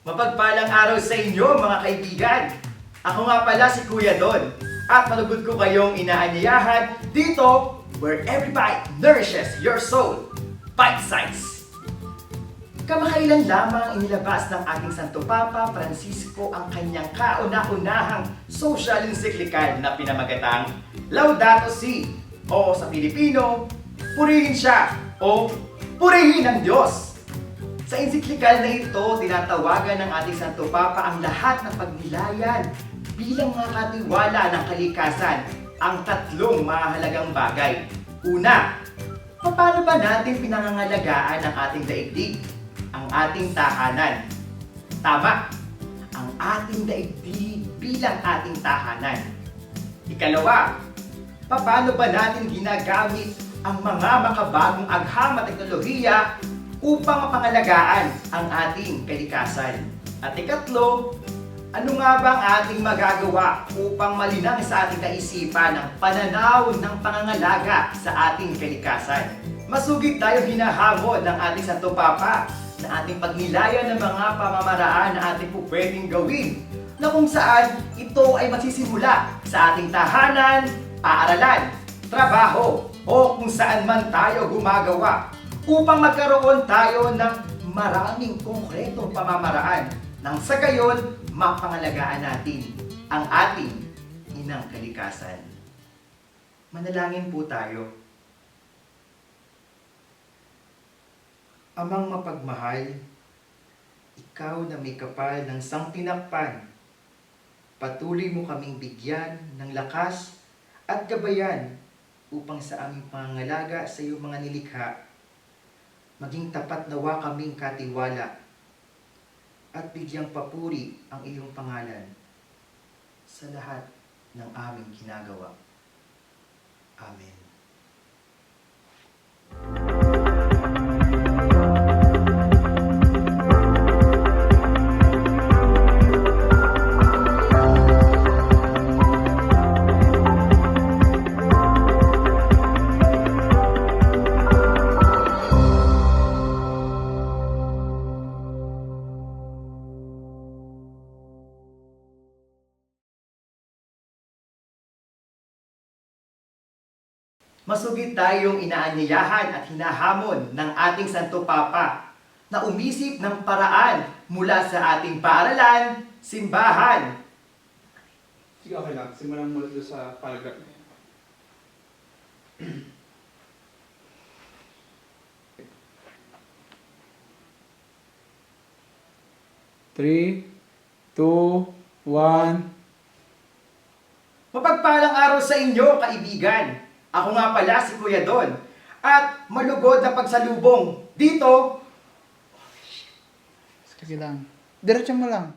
Mapagpalang araw sa inyo mga kaibigan. Ako nga pala si Kuya Don. At malugod ko kayong inaanyayahan dito where every bite nourishes your soul. Bite size. Kamakailan lamang inilabas ng ating Santo Papa Francisco ang kanyang kauna-unahang social encyclical na pinamagatang Laudato Si o sa Pilipino, Purihin siya o Purihin ang Diyos. Sa encyclical na ito, tinatawagan ng ating Santo Papa ang lahat ng pagnilayan bilang mga katiwala ng kalikasan ang tatlong mahalagang bagay. Una, paano ba natin pinangangalagaan ang ating daigdig? Ang ating tahanan. Tama, ang ating daigdig bilang ating tahanan. Ikalawa, paano ba natin ginagamit ang mga makabagong agham at teknolohiya upang mapangalagaan ang ating kalikasan? At ikatlo, ano nga ba ang ating magagawa upang malinang sa ating kaisipan ang pananaw ng pangangalaga sa ating kalikasan? Masugid tayo hinahamon ng ating Santo Papa na ating pagnilayan ng mga pamamaraan na ating po pwedeng gawin na kung saan ito ay magsisimula sa ating tahanan, paaralan, trabaho, o kung saan man tayo gumagawa upang magkaroon tayo ng maraming konkretong pamamaraan nang sa gayon mapangalagaan natin ang ating inang kalikasan. Manalangin po tayo. Amang mapagmahal, ikaw na may kapal ng sangtinakpan, patuloy mo kaming bigyan ng lakas at gabayan upang sa aming pangangalaga sa iyong mga nilikha, maging tapat nawa kaming katiwala at bigyang papuri ang iyong pangalan sa lahat ng aming ginagawa. Amen. Masugid tayong inaanyayahan at hinahamon ng ating Santo Papa na umisip ng paraan mula sa ating paaralan, simbahan, Sige, okay lang. Simulan mo doon sa paragraph na yun. Three, two, one. Mapagpalang araw sa inyo, kaibigan. Ako nga pala si Kuya Don. At malugod na pagsalubong dito Sige lang. Diretso mo lang.